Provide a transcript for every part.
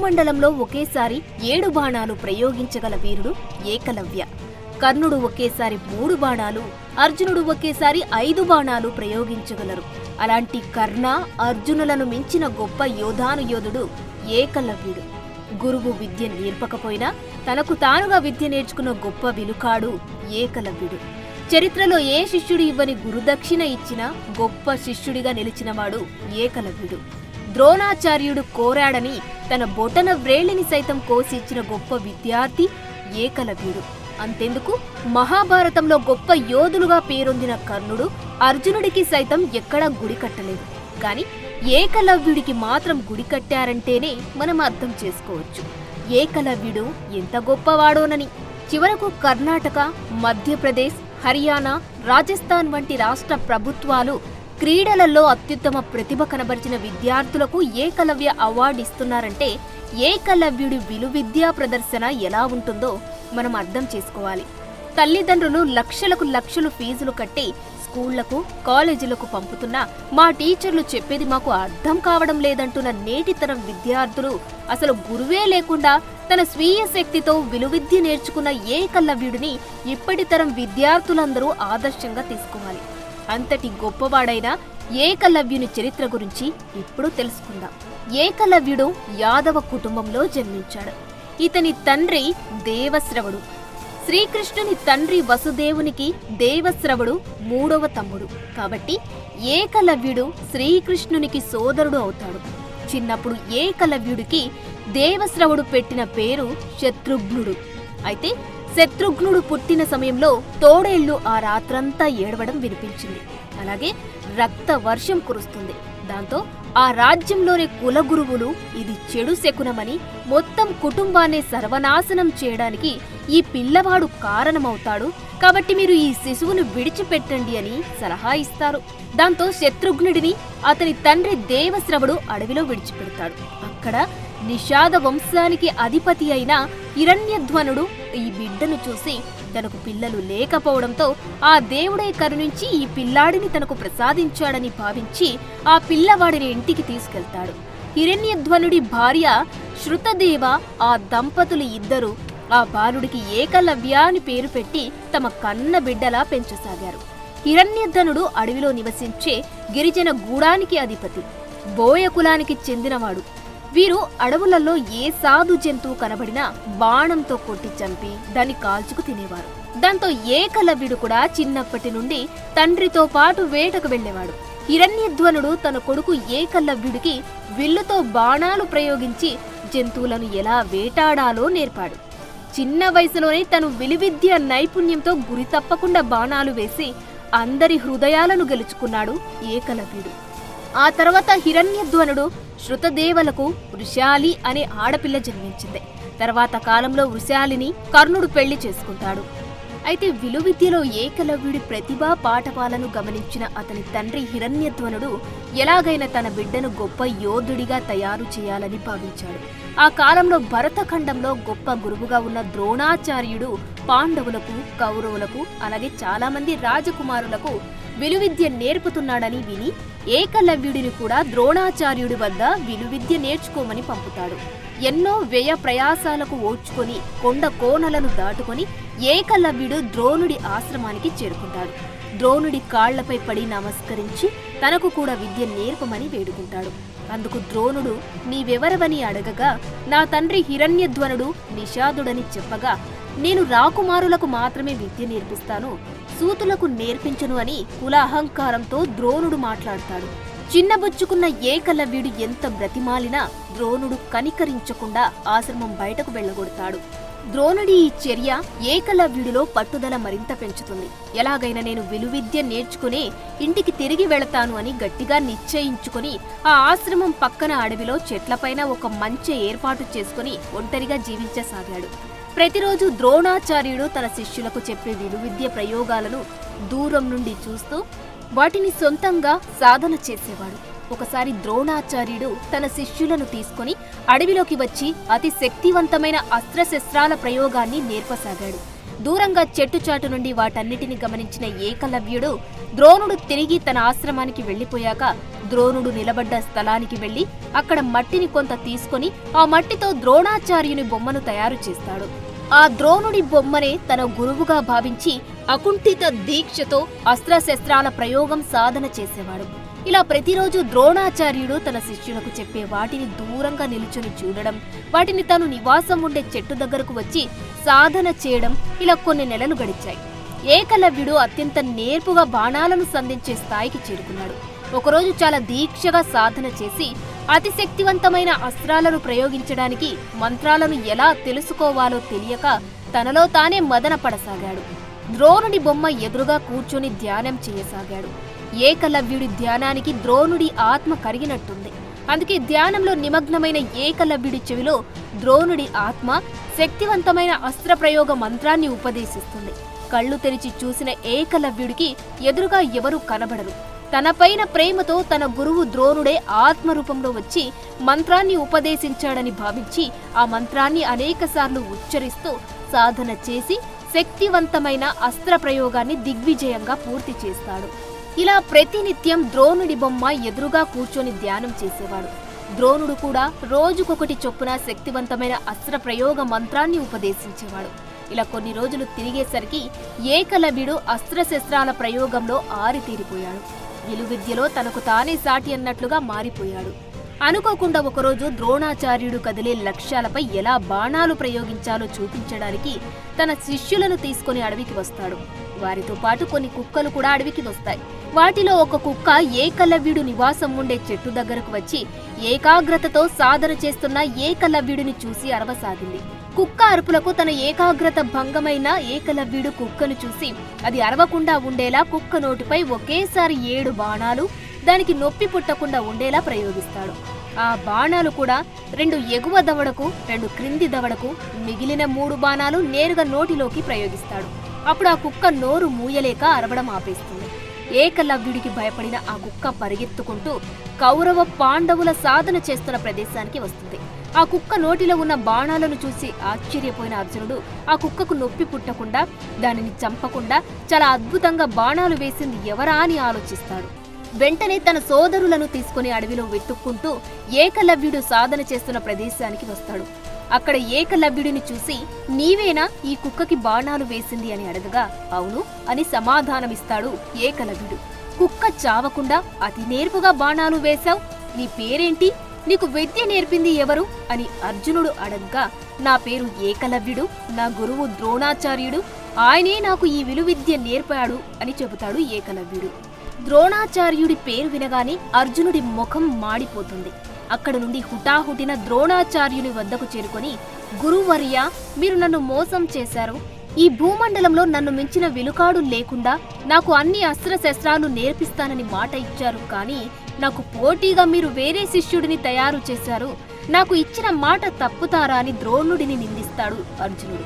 భూమండలంలో ఒకేసారి ఏడు బాణాలు ప్రయోగించగల వీరుడు ఏకలవ్య. కర్ణుడు ఒకేసారి మూడు బాణాలు అర్జునుడు ఒకేసారి ఐదు బాణాలు ప్రయోగించగలరు. అలాంటి కర్ణ అర్జునులను మించిన గొప్ప యోధానుయోధుడు ఏకలవ్యుడు. గురువు విద్య నేర్పకపోయినా తనకు తానుగా విద్య నేర్చుకున్న గొప్ప విలుకాడు ఏకలవ్యుడు. చరిత్రలో ఏ శిష్యుడు ఇవ్వని గురుదక్షిణ ఇచ్చినా గొప్ప శిష్యుడిగా నిలిచినవాడు ఏకలవ్యుడు. ద్రోణాచార్యుడు కోరాడని తన బొటన వ్రేలిని సైతం కోసి ఇచ్చిన గొప్ప విద్యార్థి ఏకలవ్యుడు. అంతెందుకు? మహాభారతంలో గొప్ప యోధులుగా పేరొందిన కర్ణుడు అర్జునుడికి సైతం ఎక్కడా గుడి కట్టలేదు. కాని ఏకలవ్యుడికి మాత్రం గుడి కట్టారంటేనే మనం అర్థం చేసుకోవచ్చు. ఏకలవ్యుడు ఎంత గొప్పవాడోనని. చివరకు కర్ణాటక మధ్యప్రదేశ్ హర్యానా రాజస్థాన్ వంటి రాష్ట్ర ప్రభుత్వాలు క్రీడలలో అత్యుత్తమ ప్రతిభ కనబరిచిన విద్యార్థులకు ఏకలవ్య అవార్డు ఇస్తున్నారంటే ఏకలవ్యుడి విలువిద్యా ప్రదర్శన ఎలా ఉంటుందో మనం అర్థం చేసుకోవాలి. తల్లిదండ్రులు లక్షలకు లక్షలు ఫీజులు కట్టి స్కూళ్ళకు కాలేజీలకు పంపుతున్నా మా టీచర్లు చెప్పేది మాకు అర్థం కావడం లేదంటున్న నేటితరం విద్యార్థులు అసలు గురువే లేకుండా తన స్వీయ శక్తితో విలువిద్య నేర్చుకున్న ఏకలవ్యుడిని ఇప్పటి తరం విద్యార్థులందరూ ఆదర్శంగా తీసుకోవాలి. అంతటి గొప్పవాడైన ఏకలవ్యుని చరిత్ర గురించి ఇప్పుడు తెలుసుకుందాం. ఏకలవ్యుడు యాదవ కుటుంబంలో జన్మించాడు. ఇతని తండ్రి దేవశ్రవుడు. శ్రీకృష్ణుని తండ్రి వసుదేవునికి దేవశ్రవుడు మూడవ తమ్ముడు. కాబట్టి ఏకలవ్యుడు శ్రీకృష్ణునికి సోదరుడు అవుతాడు. చిన్నప్పుడు ఏకలవ్యుడికి దేవశ్రవుడు పెట్టిన పేరు శత్రుఘ్నుడు. అయితే శత్రుఘ్నుడు పుట్టిన సమయంలో తోడేళ్ళు ఆ రాత్రంతా ఏడవడం వినిపించింది. అలాగే రక్త వర్షం కురుస్తుంది. దాంతో ఆ రాజ్యంలోని కులగురువులు ఇది చెడు శకునమని మొత్తం కుటుంబాన్ని సర్వనాశనం చేయడానికి ఈ పిల్లవాడు కారణమవుతాడు. కాబట్టి మీరు ఈ శిశువును విడిచిపెట్టండి అని సలహా ఇస్తారు. దాంతో శత్రుఘ్నుడిని అతని తండ్రి దేవశ్రవుడు అడవిలో విడిచిపెడతాడు. అక్కడ నిషాద వంశానికి అధిపతి అయిన హిరణ్యధ్వనుడు ఈ బిడ్డను చూసి తనకు పిల్లలు లేకపోవడంతో ఆ దేవుడే కరుణించి ఈ పిల్లాడిని తనకు ప్రసాదించాడని భావించి ఆ పిల్లవాడిని ఇంటికి తీసుకెళ్తాడు. హిరణ్యధ్వనుడి భార్య శృతదేవ ఆ దంపతులు ఇద్దరు ఆ బాలుడికి ఏకలవ్య అని పేరు పెట్టి తమ కన్న బిడ్డలా పెంచసాగారు. హిరణ్యధనుడు అడవిలో నివసించే గిరిజన గూడానికి అధిపతి బోయ కులానికి చెందినవాడు. వీరు అడవులలో ఏ సాధు జంతువు కనబడినా బాణంతో కొట్టి చంపి దాన్ని కాల్చుకు తినేవారు. దాంతో ఏకలవ్యుడు కూడా చిన్నప్పటి నుండి తండ్రితో పాటు వేటకు వెళ్ళేవాడు హిరణ్యధ్వనుడు తన కొడుకు ఏకలవ్యుడికి విల్లుతో బాణాలు ప్రయోగించి జంతువులను ఎలా వేటాడాలో నేర్పాడు. చిన్న వయసులోనే తను విలువిద్య నైపుణ్యంతో గురి తప్పకుండా బాణాలు వేసి అందరి హృదయాలను గెలుచుకున్నాడు ఏకలవ్యుడు ఆ తర్వాత హిరణ్యధ్వనుడు శృతదేవలకు వృషాలి అనే ఆడపిల్ల జన్మించింది. తర్వాత కాలంలో వృషాలిని కర్ణుడు పెళ్ళి చేసుకుంటాడు. అయితే విలువిద్యలో ఏకలవ్యుడి ప్రతిభా పాఠపాలను గమనించిన అతని తండ్రి హిరణ్యధ్వనుడు ఎలాగైనా తన బిడ్డను గొప్ప యోధుడిగా తయారు చేయాలని భావించాడు. ఆ కాలంలో భరతఖండంలో గొప్ప గురువుగా ఉన్న ద్రోణాచార్యుడు పాండవులకు కౌరవులకు అలాగే చాలామంది రాజకుమారులకు విలువిద్య నేర్పుతున్నాడని విని ఏకలవ్యుడిని కూడా ద్రోణాచార్యుడి వద్ద విలువిద్య నేర్చుకోమని పంపుతాడు. ఎన్నో వ్యయ ప్రయాసాలకు ఓడ్చుకొని కొండ కోనలను దాటుకొని ఏకలవ్యుడు ద్రోణుడి ఆశ్రమానికి చేరుకుంటాడు. ద్రోణుడి కాళ్ళపై పడి నమస్కరించి తనకు కూడా విద్య నేర్పమని వేడుకుంటాడు. అందుకు ద్రోణుడు నీవెవరవని అడగగా నా తండ్రి హిరణ్యధ్వనుడు నిషాదుడని చెప్పగా నేను రాకుమారులకు మాత్రమే విద్య నేర్పిస్తాను సూతులకు నేర్పించను అని కుల అహంకారంతో ద్రోణుడు మాట్లాడతాడు. చిన్నబుచ్చుకున్న ఏకలవ్యుడు ఎంత బ్రతిమాలినా ద్రోణుడు కనికరించకుండా ఆశ్రమం బయటకు వెళ్ళగొడతాడు. ద్రోణుడి ఈ చర్య ఏకలవ్యుడిలో పట్టుదల మరింత పెంచుతుంది. ఎలాగైనా నేను విలువిద్య నేర్చుకుని ఇంటికి తిరిగి వెళతాను అని గట్టిగా నిశ్చయించుకుని ఆ ఆశ్రమం పక్కన అడవిలో చెట్లపైన ఒక మంచె ఏర్పాటు చేసుకుని ఒంటరిగా జీవించసాగాడు. ప్రతిరోజు ద్రోణాచార్యుడు తన శిష్యులకు చెప్పే విలువిద్య ప్రయోగాలను దూరం నుండి చూస్తూ వాటిని సొంతంగా సాధన చేసేవాడు. ఒకసారి ద్రోణాచార్యుడు తన శిష్యులను తీసుకొని అడవిలోకి వచ్చి అతి శక్తివంతమైన అస్త్రశస్త్రాల ప్రయోగాన్ని నేర్పసాగాడు. దూరంగా చెట్టుచాటు నుండి వాటన్నిటిని గమనించిన ఏకలవ్యుడు ద్రోణుడు తిరిగి తన ఆశ్రమానికి వెళ్ళిపోయాక ద్రోణుడు నిలబడ్డ స్థలానికి వెళ్ళి అక్కడ మట్టిని కొంత తీసుకొని ఆ మట్టితో ద్రోణాచార్యుని బొమ్మను తయారు చేస్తాడు. ఆ ద్రోణుడి బొమ్మనే తన గురువుగా భావించి అకుంఠిత దీక్షతో అస్త్రశస్త్రాల ప్రయోగం సాధన చేసేవాడు. ఇలా ప్రతిరోజు ద్రోణాచార్యుడు తన శిష్యులకు చెప్పే వాటిని దూరంగా నిలుచుని చూడడం వాటిని తను నివాసం ఉండే చెట్టు దగ్గరకు వచ్చి సాధన చేయడం ఇలా కొన్ని నెలలు గడిచాయి. ఏకలవ్యుడు అత్యంత నేర్పుగా బాణాలను సంధించే స్థాయికి చేరుకున్నాడు. ఒకరోజు చాలా దీక్షగా సాధన చేసి అతి శక్తివంతమైన అస్త్రాలను ప్రయోగించడానికి మంత్రాలను ఎలా తెలుసుకోవాలో తెలియక తనలో తానే మదన పడసాగాడు ద్రోణుడి బొమ్మ ఎదురుగా కూర్చొని ధ్యానం చేయసాగాడు. ఏకలవ్యుడి ధ్యానానికి ద్రోణుడి ఆత్మ కరిగినట్టుంది. అందుకే ధ్యానంలో నిమగ్నమైన ఏకలవ్యుడి చెవిలో ద్రోణుడి ఆత్మ శక్తివంతమైన అస్త్ర ప్రయోగ మంత్రాన్ని ఉపదేశిస్తుంది. కళ్ళు తెరిచి చూసిన ఏకలవ్యుడికి ఎదురుగా ఎవరూ కనబడరు. తనపైన ప్రేమతో తన గురువు ద్రోణుడే ఆత్మరూపంలో వచ్చి మంత్రాన్ని ఉపదేశించాడని భావించి ఆ మంత్రాన్ని అనేకసార్లు ఉచ్చరిస్తూ సాధన చేసి శక్తివంతమైన అస్త్ర ప్రయోగాన్ని దిగ్విజయంగా పూర్తి చేస్తాడు. ఇలా ప్రతినిత్యం ద్రోణుడి బొమ్మ ఎదురుగా కూర్చొని ధ్యానం చేసేవాడు. ద్రోణుడు కూడా రోజుకొకటి చొప్పున శక్తివంతమైన అస్త్ర ప్రయోగ మంత్రాన్ని ఉపదేశించేవాడు. ఇలా కొన్ని రోజులు తిరిగేసరికి ఏకలవ్యుడు అస్త్రశస్త్రాల ప్రయోగంలో ఆరితీరిపోయాడు. విలువిద్యలో తనకు తానే సాటి అన్నట్లుగా మారిపోయాడు. అనుకోకుండా ఒకరోజు ద్రోణాచార్యుడు కదిలే లక్ష్యాలపై ఎలా బాణాలు ప్రయోగించాలో చూపించడానికి తన శిష్యులను తీసుకుని అడవికి వస్తాడు. వారితో పాటు కొన్ని కుక్కలు కూడా అడవికి వస్తాయి. వాటిలో ఒక కుక్క ఏకలవ్యుడు నివాసం ఉండే చెట్టు దగ్గరకు వచ్చి ఏకాగ్రతతో సాధన చేస్తున్న ఏకలవ్యుడిని చూసి అరవసాగింది. కుక్క అరుపులకు తన ఏకాగ్రత భంగమైన ఏకలవ్యుడు కుక్కను చూసి అది అరవకుండా ఉండేలా కుక్క నోటిపై ఒకేసారి ఏడు బాణాలు దానికి నొప్పి పుట్టకుండా ఉండేలా ప్రయోగిస్తాడు. ఆ బాణాలు కూడా రెండు ఎగువ దవడకు రెండు క్రింది దవడకు మిగిలిన మూడు బాణాలు నేరుగా నోటిలోకి ప్రయోగిస్తాడు. అప్పుడు ఆ కుక్క నోరు మూయలేక అరవడం ఆపేస్తుంది. ఏకలవ్యుడికి భయపడిన ఆ కుక్క పరిగెత్తుకుంటూ కౌరవ పాండవుల సాధన చేస్తున్న ప్రదేశానికి వస్తుంది. ఆ కుక్క నోటిలో ఉన్న బాణాలను చూసి ఆశ్చర్యపోయిన అర్జునుడు ఆ కుక్కకు నొప్పి పుట్టకుండా దానిని చంపకుండా చాలా అద్భుతంగా బాణాలు వేసింది ఎవరా అని ఆలోచిస్తాడు. వెంటనే తన సోదరులను తీసుకుని అడవిలో వెతుక్కుంటూ ఏకలవ్యుడు సాధన చేస్తున్న ప్రదేశానికి వస్తాడు. అక్కడ ఏకలవ్యుడిని చూసి నీవేనా ఈ కుక్కకి బాణాలు వేసింది? అని అడగగా అవును అని సమాధానమిస్తాడు ఏకలవ్యుడు. కుక్క చావకుండా అతి నేర్పుగా బాణాలు వేశావు? నీ పేరేంటి? నీకు విద్య నేర్పింది ఎవరు? అని అర్జునుడు అడగ్గా నా పేరు ఏకలవ్యుడు నా గురువు ద్రోణాచార్యుడు ఆయనే నాకు ఈ విలువిద్య నేర్పాడు అని చెబుతాడు ఏకలవ్యుడు. ద్రోణాచార్యుడి పేరు వినగానే అర్జునుడి ముఖం మాడిపోతుంది. అక్కడ నుండి హుటాహుటిన ద్రోణాచార్యుని వద్దకు చేరుకొని గురువర్య మీరు నన్ను మోసం చేశారు. ఈ భూమండలంలో నన్ను మించిన విలుకాడు లేకుండా నాకు అన్ని అస్త్రశస్త్రాలు నేర్పిస్తానని మాట ఇచ్చారు కానీ నాకు పోటీగా మీరు వేరే శిష్యుడిని తయారు చేశారు. నాకు ఇచ్చిన మాట తప్పుతారా అని ద్రోణుడిని నిందిస్తాడు అర్జునుడు.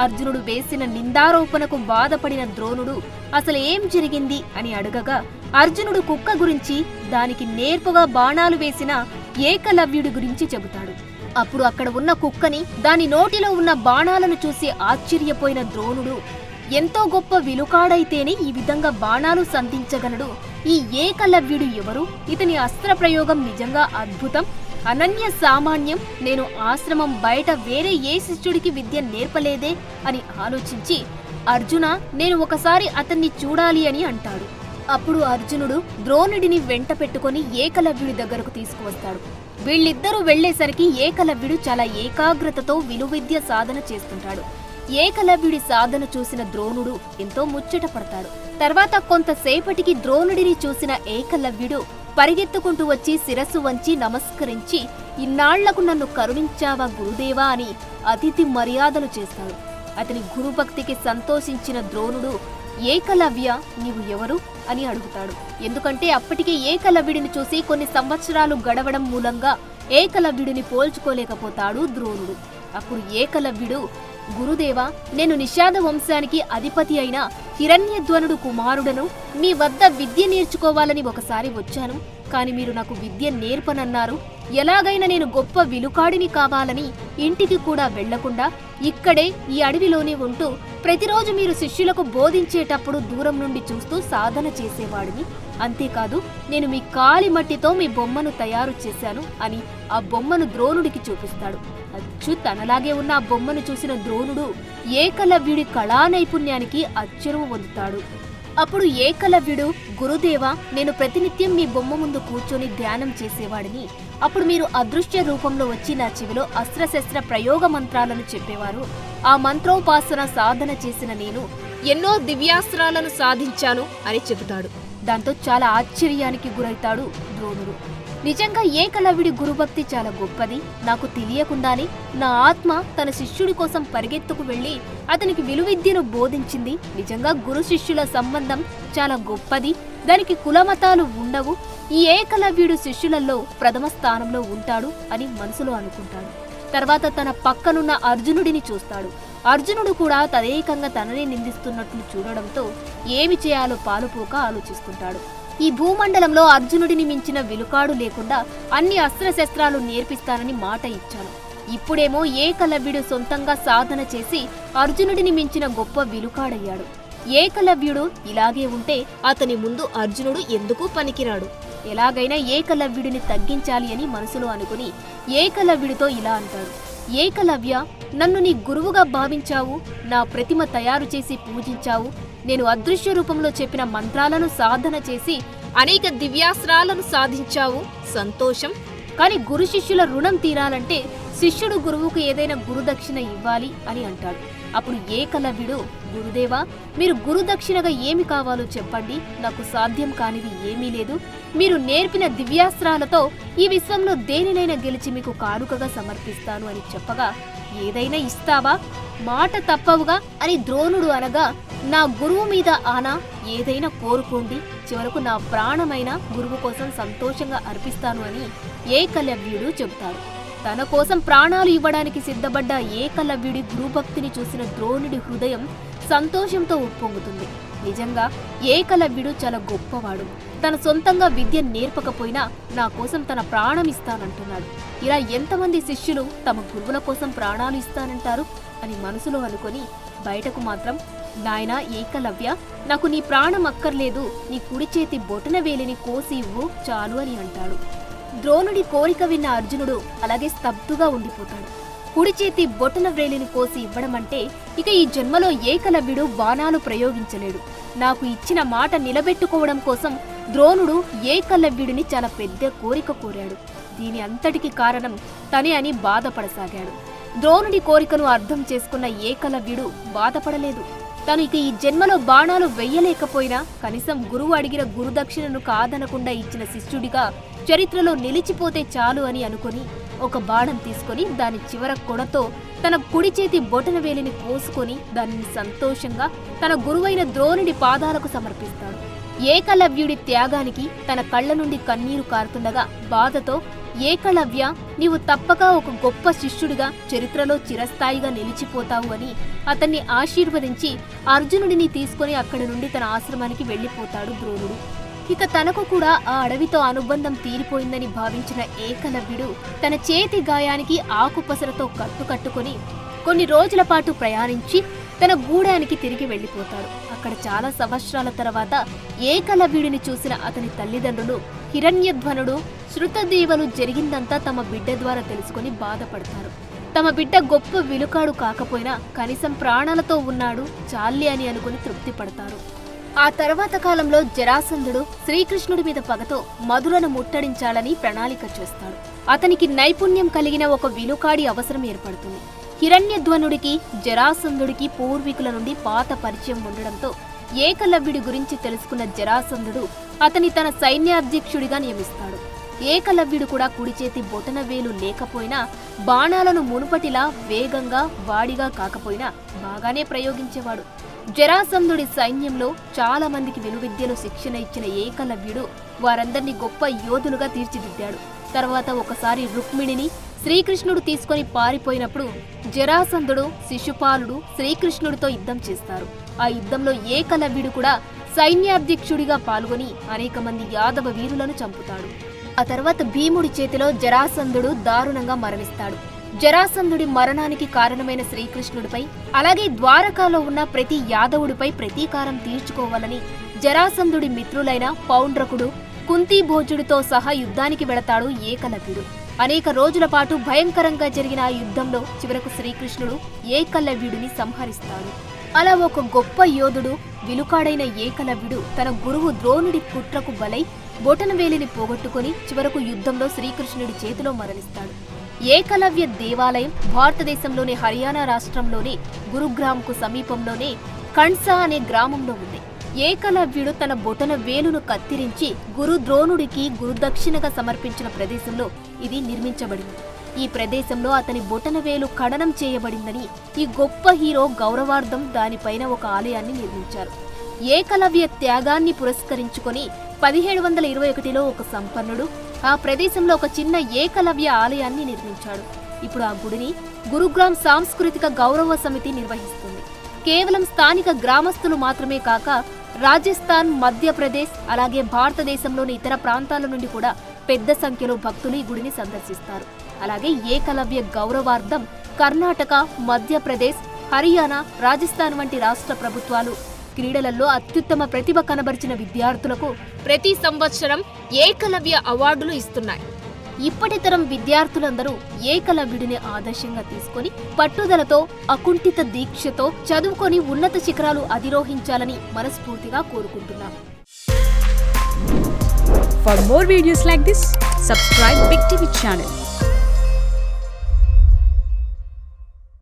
అర్జునుడు వేసిన నిందారోపణకు బాధపడిన ద్రోణుడు అసలు ఏం జరిగింది? అని అడగగా అర్జునుడు కుక్క గురించి దానికి నేర్పుగా బాణాలు వేసిన ఏకలవ్యుడి గురించి చెబుతాడు. అప్పుడు అక్కడ ఉన్న కుక్కని దాని నోటిలో ఉన్న బాణాలను చూసి ఆశ్చర్యపోయిన ద్రోణుడు ఎంతో గొప్ప విలుకాడైతేనే ఈ విధంగా బాణాలు సంధించగలడు. ఈ ఏకలవ్యుడు ఎవరు? ఇతని అస్త్ర ప్రయోగం నిజంగా అద్భుతం. అనన్య సామాన్యం నేను ఆశ్రమం బయట వేరే ఏ శిష్యుడికి విద్య నేర్పలేదే అని ఆలోచించి అర్జున నేను ఒకసారి అతన్ని చూడాలి అని అంటాడు. అప్పుడు అర్జునుడు ద్రోణుడిని వెంట పెట్టుకొని ఏకలవ్యుడి దగ్గరకు తీసుకువస్తాడు. వీళ్ళిద్దరూ వెళ్ళేసరికి ఏకలవ్యుడు చాలా ఏకాగ్రతతో విలువిద్య సాధన చేస్తుంటాడు. ఏకలవ్యుడి సాధన చూసిన ద్రోణుడు ఎంతో ముచ్చట పడతాడు తర్వాత కొంతసేపటికి ద్రోణుడిని చూసిన ఏకలవ్యుడు పరిగెత్తుకుంటూ వచ్చి శిరస్సు వంచి నమస్కరించి ఇన్నాళ్ళకు నన్ను కరుణించావా గురుదేవా? అని అతిథి మర్యాదలు చేస్తాడు. అతని గురుభక్తికి సంతోషించిన ద్రోణుడు ఏకలవ్య నీవు ఎవరు? అని అడుగుతాడు. ఎందుకంటే అప్పటికే ఏకలవ్యుడిని చూసి కొన్ని సంవత్సరాలు గడవడం మూలంగా ఏకలవ్యుడిని పోల్చుకోలేకపోతాడు ద్రోణుడు. అప్పుడు ఏకలవ్యుడు గురుదేవా నేను నిషాద వంశానికి అధిపతి అయిన హిరణ్యధ్వనుడు కుమారుడను మీ వద్ద విద్య నేర్చుకోవాలని ఒకసారి వచ్చాను. కాని మీరు నాకు విద్య నేర్పనన్నారు. ఎలాగైనా నేను గొప్ప విలుకాడిని కావాలని ఇంటికి కూడా వెళ్ళకుండా ఇక్కడే ఈ అడవిలోనే ఉంటూ ప్రతిరోజు మీరు శిష్యులకు బోధించేటప్పుడు దూరం నుండి చూస్తూ సాధన చేసేవాడిని. అంతేకాదు నేను మీ కాలి మట్టితో మీ బొమ్మను తయారు చేశాను అని ఆ బొమ్మను ద్రోణుడికి చూపిస్తాడు. అచ్చు తనలాగే ఉన్న ఆ బొమ్మను చూసిన ద్రోణుడు ఏకలవ్యుడి కళా నైపుణ్యానికి అచ్చరువు పొందుతాడు. అప్పుడు ఏకలవ్యుడు గురుదేవ నేను ప్రతినిత్యం మీ బొమ్మ ముందు కూర్చొని ధ్యానం చేసేవాడిని. అప్పుడు మీరు అదృశ్య రూపంలో వచ్చి నా చెవిలో అస్త్రశస్త్ర ప్రయోగ మంత్రాలను చెప్పేవారు. ఆ మంత్రోపాసన సాధన చేసిన నేను ఎన్నో దివ్యాస్త్రాలను సాధించాను అని చెబుతాడు. దాంతో చాలా ఆశ్చర్యానికి గురవుతాడు ద్రోణుడు. నిజంగా ఏకలవ్యుడి గురుభక్తి చాలా గొప్పది? నాకు తెలియకుండానే నా ఆత్మ తన శిష్యుడి కోసం పరిగెత్తుకు వెళ్ళి అతనికి విలువిద్యను బోధించింది. నిజంగా గురు శిష్యుల సంబంధం చాలా గొప్పది. దానికి కులమతాలు ఉండవు. ఈ ఏకలవ్యుడు శిష్యులలో ప్రథమ స్థానంలో ఉంటాడు అని మనసులో అనుకుంటాడు. తర్వాత తన పక్కనున్న అర్జునుడిని చూస్తాడు. అర్జునుడు కూడా తదేకంగా తననే నిందిస్తున్నట్లు చూడడంతో ఏమి చేయాలో పాలుపోక ఆలోచిస్తుంటాడు. ఈ భూమండలంలో అర్జునుడిని మించిన విలుకాడు లేకుండా అన్ని అస్త్రశస్త్రాలు నేర్పిస్తానని మాట ఇచ్చాను. ఇప్పుడేమో ఏకలవ్యుడు సొంతంగా సాధన చేసి అర్జునుడిని మించిన గొప్ప విలుకాడయ్యాడు. ఏకలవ్యుడు ఇలాగే ఉంటే అతని ముందు అర్జునుడు ఎందుకు పనికిరాడు? ఎలాగైనా ఏకలవ్యుడిని తగ్గించాలి అని మనసులో అనుకుని ఏకలవ్యుడితో ఇలా అంటాడు. ఏకలవ్య నన్ను నీ గురువుగా భావించావు నా ప్రతిమ తయారు చేసి పూజించావు నేను అదృశ్య రూపంలో చెప్పిన మంత్రాలను సాధన చేసి అనేక దివ్యాస్త్రాలను సాధించావు. సంతోషం. కానీ గురు శిష్యుల రుణం తీరాలంటే శిష్యుడు గురువుకు ఏదైనా గురుదక్షిణ ఇవ్వాలి అని అంటాడు. అప్పుడు ఏ ఏకలవ్యుడు గురుదేవా మీరు గురుదక్షిణగా ఏమి కావాలో చెప్పండి. నాకు సాధ్యం కానిది ఏమీ లేదు. మీరు నేర్పిన దివ్యాస్త్రాలతో ఈ విశ్వంలో దేనినైనా గెలిచి మీకు కానుకగా సమర్పిస్తాను అని చెప్పగా ఏదైనా ఇస్తావా? మాట తప్పవుగా అని ద్రోణుడు అనగా నా గురువు మీద ఆనా ఏదైనా కోరుకోండి. చివరకు నా ప్రాణమైన గురువు కోసం సంతోషంగా అర్పిస్తాను అని ఏకలవ్యుడు చెబుతాడు. తన కోసం ప్రాణాలు ఇవ్వడానికి సిద్ధపడ్డ ఏకలవ్యుడి గురుభక్తిని చూసిన ద్రోణుడి హృదయం సంతోషంతో ఉప్పొంగుతుంది. నిజంగా ఏకలవ్యుడు చాలా గొప్పవాడు. తన సొంతంగా విద్య నేర్పకపోయినా నా కోసం తన ప్రాణం ఇస్తానంటున్నాడు. ఇలా ఎంతమంది శిష్యులు తమ గురువుల కోసం ప్రాణాలు ఇస్తానంటారు అని మనసులో అనుకొని బయటకు మాత్రం నాయనా ఏకలవ్య నాకు నీ ప్రాణం అక్కర్లేదు నీ కుడి చేతి బొటన వేలిని కోసి ఇవ్వు చాలు అని అంటాడు. ద్రోణుడి కోరిక విన్న అర్జునుడు అలాగే స్తబ్దుగా ఉండిపోతాడు. కుడి చేతి బొటన వ్రేలిని కోసి ఇవ్వడం అంటే ఇక ఈ జన్మలో ఏకలవ్యుడు బాణాలు ప్రయోగించలేడు. నాకు ఇచ్చిన మాట నిలబెట్టుకోవడం కోసం ద్రోణుడు ఏకలవ్యుడిని చాలా పెద్ద కోరిక కోరాడు. దీని అంతటికి కారణం తనే అని బాధపడసాగాడు. ద్రోణుడి కోరికను అర్థం చేసుకున్న ఏకలవ్యుడు బాధపడలేదు. తను ఇక ఈ జన్మలో బాణాలు వెయ్యలేకపోయినా కనీసం గురువు అడిగిన గురుదక్షిణను కాదనకుండా ఇచ్చిన శిష్యుడిగా చరిత్రలో నిలిచిపోతే చాలు అని అనుకుని ఒక బాణం తీసుకొని దాని చివర కొడతో తన కుడి చేతి బొటన వేలిని కోసుకొని దానిని సంతోషంగా తన గురువైన ద్రోణుడి పాదాలకు సమర్పిస్తాడు. ఏకలవ్యుడి త్యాగానికి తన కళ్ళ నుండి కన్నీరు కారుతుండగా బాధతో ఏకలవ్య నీవు తప్పక ఒక గొప్ప శిష్యుడిగా చరిత్రలో చిరస్థాయిగా నిలిచిపోతావు అని అతన్ని ఆశీర్వదించి అర్జునుడిని తీసుకొని అక్కడి నుండి తన ఆశ్రమానికి వెళ్ళిపోతాడు ద్రోణుడు. ఇక తనకు కూడా ఆ అడవితో అనుబంధం తీరిపోయిందని భావించిన ఏకలవ్యుడు తన చేతి గాయానికి ఆకుపసరతో కట్టు కట్టుకొని కొన్ని రోజుల పాటు ప్రయాణించి తన గూడానికి తిరిగి వెళ్ళిపోతాడు అక్కడ చాలా సంవత్సరాల తర్వాత ఏకలవ్యుడిని చూసిన అతని తల్లిదండ్రులు హిరణ్యధ్వనుడు శృతదేవలు జరిగిందంతా తమ బిడ్డ ద్వారా తెలుసుకొని బాధపడతారు. తమ బిడ్డ గొప్ప విలుకాడు కాకపోయినా కనీసం ప్రాణాలతో ఉన్నాడు చాలి అని అనుకుని తృప్తి పడతారు ఆ తర్వాత కాలంలో జరాసంధుడు శ్రీకృష్ణుడి మీద పగతో మధురను ముట్టడించాలని ప్రణాళిక చేస్తాడు. అతనికి నైపుణ్యం కలిగిన ఒక విలుకాడి అవసరం ఏర్పడుతుంది. హిరణ్యధ్వనుడికి జరాసంధుడికి పూర్వీకుల నుండి పాత పరిచయం ఉండడంతో ఏకలవ్యుడి గురించి తెలుసుకున్న జరాసంధుడు అతని తన సైన్యాధ్యక్షుడిగా నియమిస్తాడు. ఏకలవ్యుడు కూడా కుడిచేతి బొటన వేలు లేకపోయినా బాణాలను మునుపటిలా వేగంగా వాడిగా కాకపోయినా బాగానే ప్రయోగించేవాడు. జరాసంధుడి సైన్యంలో చాలా మందికి విలువిద్యలో శిక్షణ ఇచ్చిన ఏకలవ్యుడు వారందరినీ గొప్ప యోధులుగా తీర్చిదిద్దాడు. తర్వాత ఒకసారి రుక్మిణిని శ్రీకృష్ణుడు తీసుకొని పారిపోయినప్పుడు జరాసంధుడు శిశుపాలుడు శ్రీకృష్ణుడితో యుద్ధం చేస్తారు. ఆ యుద్ధంలో ఏకలవ్యుడు కూడా సైన్యాధ్యక్షుడిగా పాల్గొని అనేక మంది యాదవ వీరులను చంపుతాడు. ఆ తర్వాత భీముడి చేతిలో జరాసంధుడు దారుణంగా మరణిస్తాడు. జరాసంధుడి మరణానికి కారణమైన శ్రీకృష్ణుడిపై అలాగే ద్వారకాలో ఉన్న ప్రతి యాదవుడిపై ప్రతీకారం తీర్చుకోవాలని జరాసంధుడి మిత్రులైన పౌండ్రకుడు కుంతీభోజుడితో సహా యుద్ధానికి వెళతాడు ఏకలవ్యుడు. అనేక రోజుల పాటు భయంకరంగా జరిగిన ఆ యుద్ధంలో చివరకు శ్రీకృష్ణుడు ఏకలవ్యుడిని సంహరిస్తాడు. అలా ఒక గొప్ప యోధుడు విలుకాడైన ఏకలవ్యుడు తన గురువు ద్రోణుడి కుట్రకు బలై బొటనవేలిని పోగొట్టుకుని చివరకు యుద్ధంలో శ్రీకృష్ణుడి చేతిలో మరణిస్తాడు. ఏకలవ్య దేవాలయం భారతదేశంలోని హర్యానా రాష్ట్రంలోని గురుగ్రామ్కు సమీపంలోనే కణ్సా అనే గ్రామంలో ఉంది. ఏకలవ్యుడు తన బొటన వేలును కత్తిరించి గురు ద్రోణుడికి గురుదక్షిణగా సమర్పించిన ప్రదేశంలో ఇది నిర్మించబడింది. ఈ ప్రదేశంలో అతని బొటన వేలు ఖననం చేయబడిందని ఈ గొప్ప హీరో గౌరవార్థం దానిపైన ఒక ఆలయాన్ని నిర్మించారు. ఏకలవ్య త్యాగాన్ని పురస్కరించుకొని పదిహేడు వందల ఇరవై ఒకటిలో ఒక సంపన్నుడు ఆ ప్రదేశంలో ఒక చిన్న ఏకలవ్య ఆలయాన్ని నిర్మించాడు. ఇప్పుడు ఆ గుడిని గురుగ్రామ్ సాంస్కృతిక గౌరవ సమితి నిర్వహిస్తుంది. కేవలం స్థానిక గ్రామస్తులు మాత్రమే కాక రాజస్థాన్ మధ్యప్రదేశ్ అలాగే భారతదేశంలోని ఇతర ప్రాంతాల నుండి కూడా పెద్ద సంఖ్యలో భక్తులు ఈ గుడిని సందర్శిస్తారు. అలాగే ఏకలవ్య గౌరవార్థం కర్ణాటక మధ్యప్రదేశ్ హర్యానా రాజస్థాన్ వంటి రాష్ట్ర ప్రభుత్వాలు క్రీడలలో అత్యుత్తమ ప్రతిభ కనబరిచిన విద్యార్థులకు ప్రతి సంవత్సరం ఏకలవ్య అవార్డులు ఇస్తున్నాయి. ఇప్పటి తరం విద్యార్థులందరూ ఏకలవ్యుడిని ఆదర్శంగా తీసుకొని పట్టుదలతో అకుంఠిత దీక్షతో చదువుకొని ఉన్నత శిఖరాలు అధిరోహించాలని మనస్ఫూర్తిగా కోరుకుంటున్నాం. For more videos like this subscribe big TV channel